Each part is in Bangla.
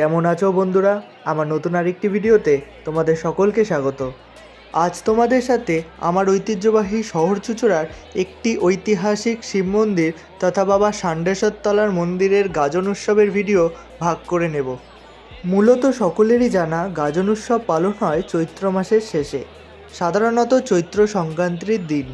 কেমন আছো বন্ধুরা? আমার নতুন আরেকটি ভিডিওতে তোমাদের সকলকে স্বাগত। আজ তোমাদের সাথে আমার ঐতিহ্যবাহী শহর চুচুড়ার একটি ঐতিহাসিক শিব মন্দির তথা বাবা ষান্ডেশ্বরতলার মন্দিরের গাজন উৎসবের ভিডিও ভাগ করে নেব। মূলত সকলেরই জানা গাজন উৎসব পালন হয় চৈত্র মাসের শেষে, সাধারণত চৈত্র সংক্রান্তির দিন।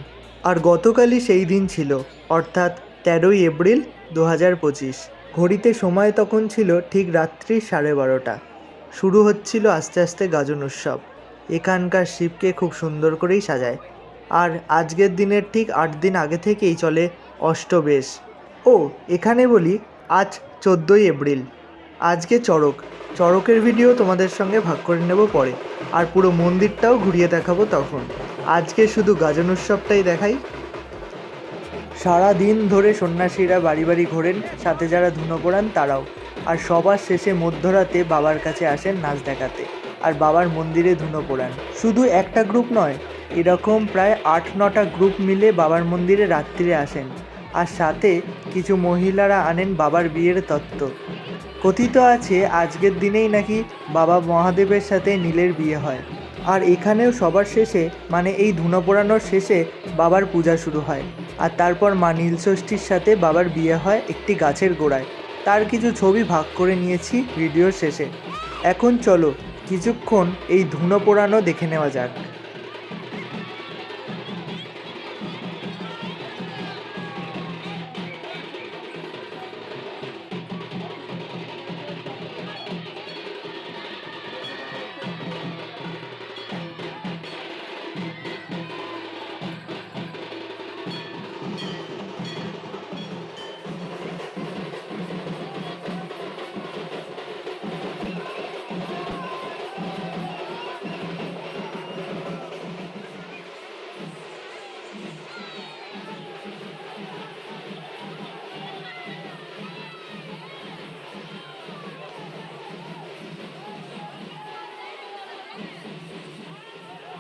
আর গতকালই সেই দিন ছিল, অর্থাৎ তেরোই এপ্রিল দু হাজার পঁচিশ। ঘড়িতে সময় তখন ছিল ঠিক রাত্রি সাড়ে বারোটা। শুরু হচ্ছিল আস্তে আস্তে গাজন উৎসব। এখানকার শিবকে খুব সুন্দর করেই সাজায়। আর আজকের দিনের ঠিক আট দিন আগে থেকেই চলে অষ্টবেশ। ও, এখানে বলি, আজ চোদ্দোই এপ্রিল। আজকে চড়ক। চড়কের ভিডিও তোমাদের সঙ্গে ভাগ করে নেব পরে। আর পুরো মন্দিরটাও ঘুরিয়ে দেখাবো তখন। আজকে শুধু গাজন উৎসবটাই দেখাই। সারা দিন ধরে সন্ন্যাসীরা বাড়ি বাড়ি ঘোরেন, সাথে যারা ধুনো পড়ান তারাও। আর সবার শেষে মধ্যরাতে বাবার কাছে আসেন নাচ দেখাতে। আর বাবার মন্দিরে ধুনো পোড়ান। শুধু একটা গ্রুপ নয়, এরকম প্রায় আট নটা গ্রুপ মিলে বাবার মন্দিরে রাত্রিরে আসেন। আর সাথে কিছু মহিলারা আনেন বাবার বিয়ের তত্ত্ব। কথিত আছে, আজকের দিনেই নাকি বাবা মহাদেবের সাথে নীলের বিয়ে হয়। আর এখানেও সবার শেষে মানে এই ধুনো পোড়ানোর শেষে, বাবার পূজা শুরু হয়। আর তারপর মা নীলষষ্ঠীর সাথে বাবার বিয়ে হয় একটি গাছের গোড়ায়। তার কিছু ছবি ভাগ করে নিয়েছি ভিডিওর শেষে। এখন চলো, কিছুক্ষণ এই ধুনো পোড়ানো দেখে নেওয়া যাক।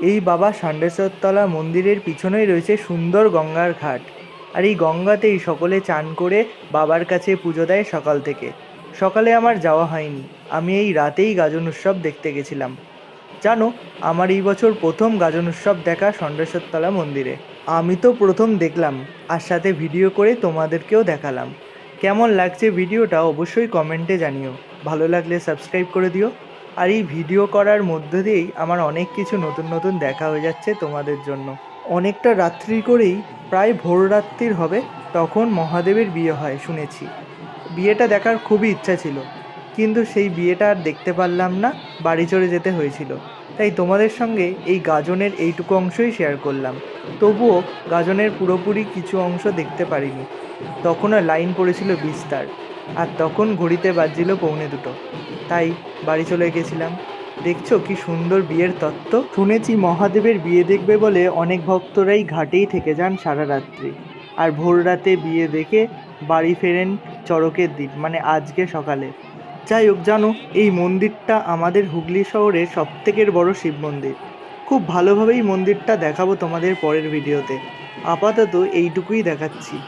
এই বাবা ষান্ডেশ্বরতলা মন্দিরের পিছনেই রয়েছে সুন্দর গঙ্গার ঘাট। আর এই গঙ্গাতেই সকলে চান করে বাবার কাছে পুজো দেয় সকাল থেকে। সকালে আমার যাওয়া হয়নি। আমি এই রাতেই গাজন উৎসব দেখতে গেছিলাম। জানো, আমার এই বছর প্রথম গাজন উৎসব দেখা ষণ্ডেশ্বরতলা মন্দিরে। আমি তো প্রথম দেখলাম, আর সাথে ভিডিও করে তোমাদেরকেও দেখালাম। কেমন লাগছে ভিডিওটা অবশ্যই কমেন্টে জানিও। ভালো লাগলে সাবস্ক্রাইব করে দিও। আর এই ভিডিও করার মধ্য দিয়েই আমার অনেক কিছু নতুন নতুন দেখা হয়ে যাচ্ছে তোমাদের জন্য। অনেকটা রাত্রি করেই প্রায় ভোর রাত্রির হবে, তখন মহাদেবের বিয়ে হয়, শুনেছি। বিয়েটা দেখার খুবই ইচ্ছা ছিল, কিন্তু সেই বিয়েটা আর দেখতে পারলাম না, বাড়ি চলে যেতে হয়েছিল। তাই তোমাদের সঙ্গে এই গাজনের এইটুকু অংশই শেয়ার করলাম। তবুও গাজনের পুরোপুরি কিছু অংশ দেখতে পারিনি। তখনও লাইন পড়েছিল বিস্তার। আর তখন ঘড়িতে বাজছিল পৌনে দুটো। তাই বাড়ি চলে গেছিলাম। দেখছ কি সুন্দর বিয়ের তত্ত্ব? শুনেছি মহাদেবের বিয়ে দেখবে বলে অনেক ভক্তরাই ঘাটেই থেকে যান সারা রাত্রি। আর ভোর রাতে বিয়ে দেখে বাড়ি ফেরেন চড়কের দিন মানে আজকে সকালে। যাই হোক, জানো, এই মন্দিরটা আমাদের হুগলি শহরের সবথেকের বড় শিব মন্দির। খুব ভালোভাবেই মন্দিরটা দেখাবো তোমাদের পরের ভিডিওতে। আপাতত এইটুকুই দেখাচ্ছি।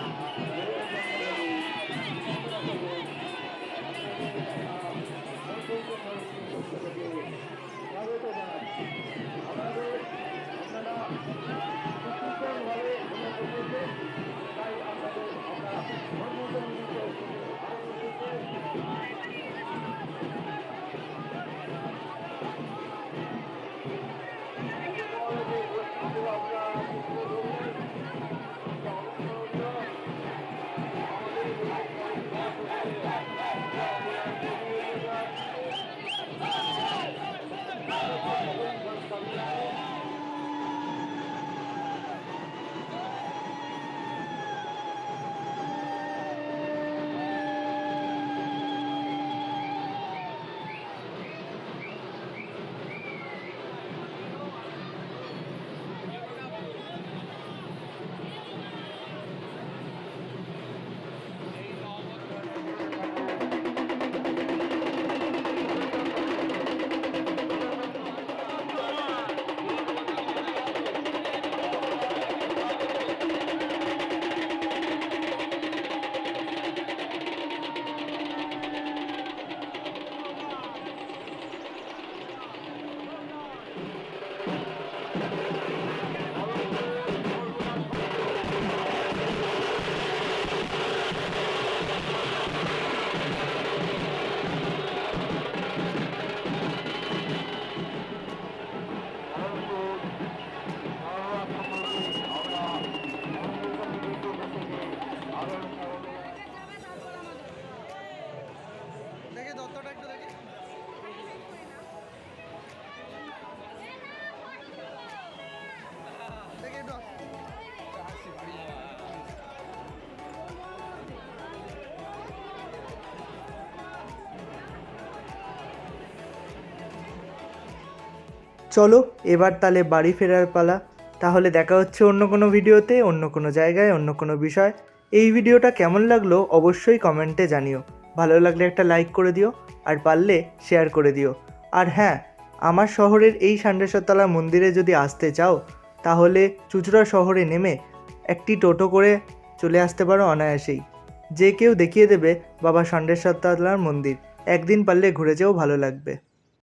চলো, এবার তাহলে বাড়ি ফেরার পালা। তাহলে দেখা হচ্ছে অন্য কোনো ভিডিওতে, অন্য কোনো জায়গায়, অন্য কোনো বিষয়। এই ভিডিওটা কেমন লাগল অবশ্যই কমেন্টে জানিও। ভালো লাগলে একটা লাইক করে দিও, আর পারলে শেয়ার করে দিও। আর হ্যাঁ আমার শহরের এই ষান্ডেশ্বরতলা মন্দিরে যদি আসতে চাও, তাহলে চুচড়া শহরে নেমে একটি টোটো করে চলে আসতে পারো অনায়াসেই। যে কেউ দেখিয়ে দেবে বাবা ষান্ডেশ্বরতলার মন্দির। একদিন পারলে ঘুরে যেও, ভালো লাগবে।